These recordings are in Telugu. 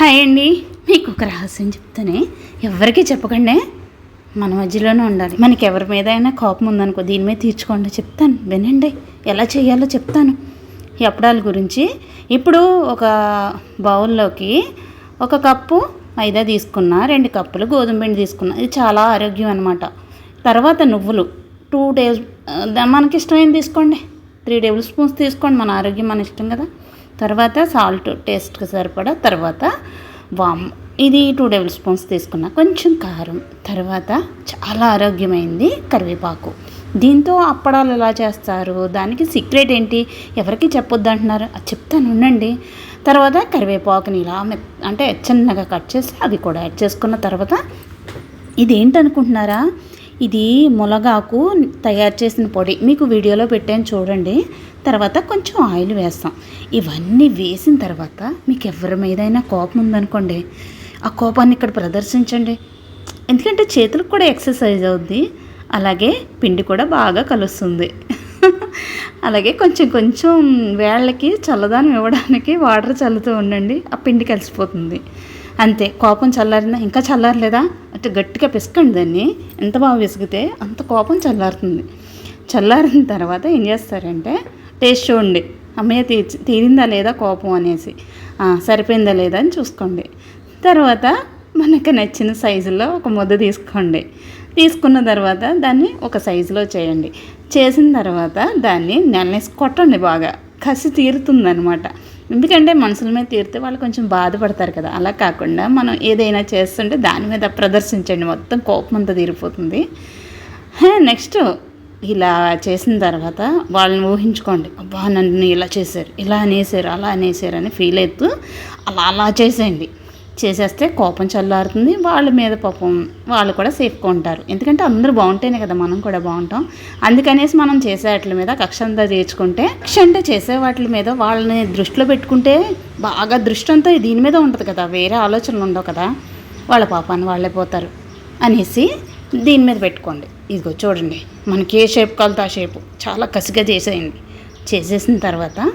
హాయ్ అండి మీకు ఒక రహస్యం చెప్తానే. ఎవరికీ చెప్పకండి. మన మధ్యలోనే ఉండాలి. మనకి ఎవరి మీద అయినా కోపం ఉందనుకో దీని మీద తీర్చుకోండి. చెప్తాను. వినండి. ఎలా చేయాలో చెప్తాను. ఈ అప్పడాల గురించి? ఇప్పుడు ఒక బౌల్లోకి ఒక కప్పు మైదా తీసుకున్నా రెండు కప్పులు గోధుమ పిండి తీసుకున్నా. ఇది చాలా ఆరోగ్యం అనమాట తర్వాత నువ్వులు. టూ టేబుల్ మనకి ఇష్టమైంది తీసుకోండి. త్రీ టేబుల్ స్పూన్స్ తీసుకోండి. మన ఆరోగ్యం మన ఇష్టం కదా. తర్వాత సాల్ట్ టేస్ట్కి సరిపడా తర్వాత వామ్ ఇది టూ టేబుల్ స్పూన్స్ తీసుకున్నా. కొంచెం కారం. తర్వాత చాలా ఆరోగ్యమైంది కరివేపాకు. దీంతో అప్పడాలు ఎలా చేస్తారు? దానికి సీక్రెట్ ఏంటి? ఎవరికి చెప్పొద్దు అంటున్నారు? అది చెప్తాను ఉండండి. తర్వాత కరివేపాకుని ఇలా మె- అంటే చిన్నగా కట్ చేసి అది కూడా యాడ్ చేసుకున్న తర్వాత ఇది ఏంటనుకుంటున్నారా ఇది మునగాకు తయారు చేసిన పొడి. మీకు వీడియోలో పెట్టాను చూడండి. తర్వాత కొంచెం ఆయిల్ వేస్తాం. ఇవన్నీ వేసిన తర్వాత మీకు ఎవరి మీదైనా కోపం ఉందనుకోండి ఆ కోపాన్ని ఇక్కడ ప్రదర్శించండి. ఎందుకంటే చేతులకు కూడా ఎక్సర్సైజ్ అవుద్ది. అలాగే పిండి కూడా బాగా కలుస్తుంది. అలాగే కొంచెం కొంచెం వేళ్ళకి చల్లదానం ఇవ్వడానికి వాటర్ చల్లుతూ ఉండండి. ఆ పిండి కలిసిపోతుంది. అంతే. కోపం చల్లారిందా ఇంకా చల్లారలేదా? అంటే గట్టిగా పిసకండి దాన్ని. ఎంత బాగా విసిగితే అంత కోపం చల్లారుతుంది. చల్లారిన తర్వాత ఏం చేస్తారంటే టేస్ట్ చూడండి. అమ్మయ్య తీ తీరిందా లేదా కోపం అనేసి. సరిపోయిందా లేదా అని చూసుకోండి. తర్వాత మనకు నచ్చిన సైజులో ఒక ముద్ద తీసుకోండి. తీసుకున్న తర్వాత దాన్ని ఒక సైజులో చేయండి. చేసిన తర్వాత దాన్ని నెలనేసి కొట్టండి బాగా. కసి తీరుతుందనమాట ఎందుకంటే మనుషుల మీద తీరితే వాళ్ళు కొంచెం బాధపడతారు కదా. అలా కాకుండా మనం ఏదైనా చేస్తుంటే దాని మీద ప్రదర్శించండి. మొత్తం కోపం అంతా తీరిపోతుంది. నెక్స్ట్ ఇలా చేసిన తర్వాత వాళ్ళని ఊహించుకోండి. అబ్బా నన్ను ఇలా చేశారు ఇలా అనేసారు అలా అనేసారు అని ఫీల్ అవుతూ అలా అలా చేసేయండి. చేసేస్తే కోపం చల్లారుతుంది. వాళ్ళ మీద పాపం వాళ్ళు కూడా సేఫ్గా ఉంటారు. ఎందుకంటే అందరూ బాగుంటేనే కదా మనం కూడా బాగుంటాం. అందుకనేసి మనం చేసే వాటి మీద కక్ష అంతా తీర్చుకుంటే కక్ష అంటే చేసే వాటి మీద వాళ్ళని దృష్టిలో పెట్టుకుంటే బాగా దృష్టి అంతా దీని మీద ఉంటుంది కదా. వేరే ఆలోచనలు ఉండవు కదా. వాళ్ళ పాపాన్ని వాళ్ళే పోతారు అనేసి దీని మీద పెట్టుకోండి. ఇదిగో చూడండి. మనకి ఏ షేప్ కావాలో ఆ షేపు. చాలా కసిగా చేసేయండి. చేసేసిన తర్వాత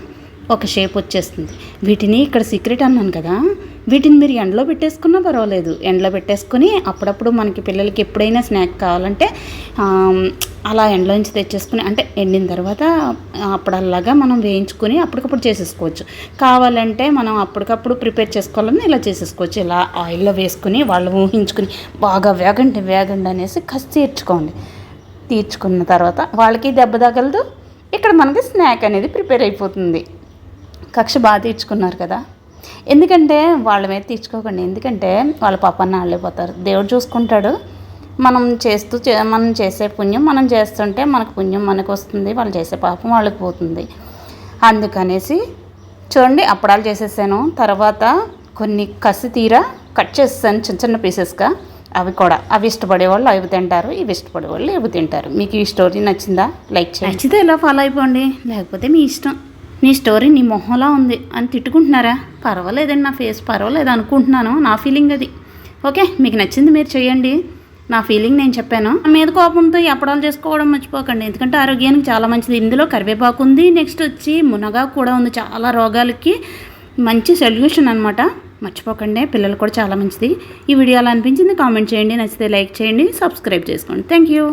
ఒక షేప్ వచ్చేస్తుంది. వీటిని ఇక్కడ సీక్రెట్ అన్నాను కదా వీటిని మీరు ఎండలో పెట్టేసుకున్నా పర్వాలేదు. ఎండలో పెట్టేసుకుని అప్పుడప్పుడు మనకి పిల్లలకి ఎప్పుడైనా స్నాక్ కావాలంటే అలా ఎండలోంచి తెచ్చేసుకుని అంటే ఎండిన తర్వాత అప్పుడల్లాగా మనం వేయించుకుని అప్పటికప్పుడు చేసేసుకోవచ్చు. కావాలంటే మనం అప్పటికప్పుడు ప్రిపేర్ చేసుకోవాలని ఇలా చేసేసుకోవచ్చు. ఇలా ఆయిల్లో వేసుకుని వాళ్ళు ఊహించుకుని బాగా వేగండి వేగండి అనేసి కసి తీర్చుకోండి. తీర్చుకున్న తర్వాత వాళ్ళకి దెబ్బ తగలదు. ఇక్కడ మనకి స్నాక్ అనేది ప్రిపేర్ అయిపోతుంది. కక్ష బాగా తీర్చుకున్నారు కదా. ఎందుకంటే వాళ్ళ మీద తీర్చుకోకండి. ఎందుకంటే వాళ్ళ పాపాన్ని వాళ్ళైపోతారు దేవుడు చూసుకుంటాడు. మనం చేస్తూ చే- మనం చేసే పుణ్యం మనం చేస్తుంటే మనకు పుణ్యం మనకు వస్తుంది. వాళ్ళు చేసే పాపం వాళ్ళకి పోతుంది. అందుకనేసి చూడండి అప్పడాలు చేసేసాను. తర్వాత కొన్ని కసి తీర కట్ చేస్తాను చిన్న చిన్న పీసెస్గా. అవి కూడా. అవి ఇష్టపడే వాళ్ళు అవి తింటారు. ఇవి ఇష్టపడే వాళ్ళు ఇవి తింటారు. మీకు ఈ స్టోరీ నచ్చిందా? లైక్ చేయండి. నచ్చితే ఇలా ఫాలో అయిపోండి. లేకపోతే మీ ఇష్టం. నీ స్టోరీ నీ మొహంలా ఉంది అని తిట్టుకుంటున్నారా? పర్వాలేదండి నా ఫేస్ పర్వాలేదు అనుకుంటున్నాను. నా ఫీలింగ్ అది. ఓకే మీకు నచ్చింది మీరు చేయండి. నా ఫీలింగ్ నేను చెప్పాను. నా మీద కోపంతో ఎప్పడాలు చేసుకోవడం మర్చిపోకండి. ఎందుకంటే ఆరోగ్యానికి చాలా మంచిది. ఇందులో కరివేపాకు ఉంది. నెక్స్ట్ వచ్చి మునగా కూడా ఉంది. చాలా రోగాలకి మంచి సొల్యూషన్ అనమాట మర్చిపోకండి. పిల్లలు కూడా చాలా మంచిది. ఈ వీడియో అలా అనిపించింది కామెంట్ చేయండి. నచ్చితే లైక్ చేయండి. సబ్స్క్రైబ్ చేసుకోండి. Thank you.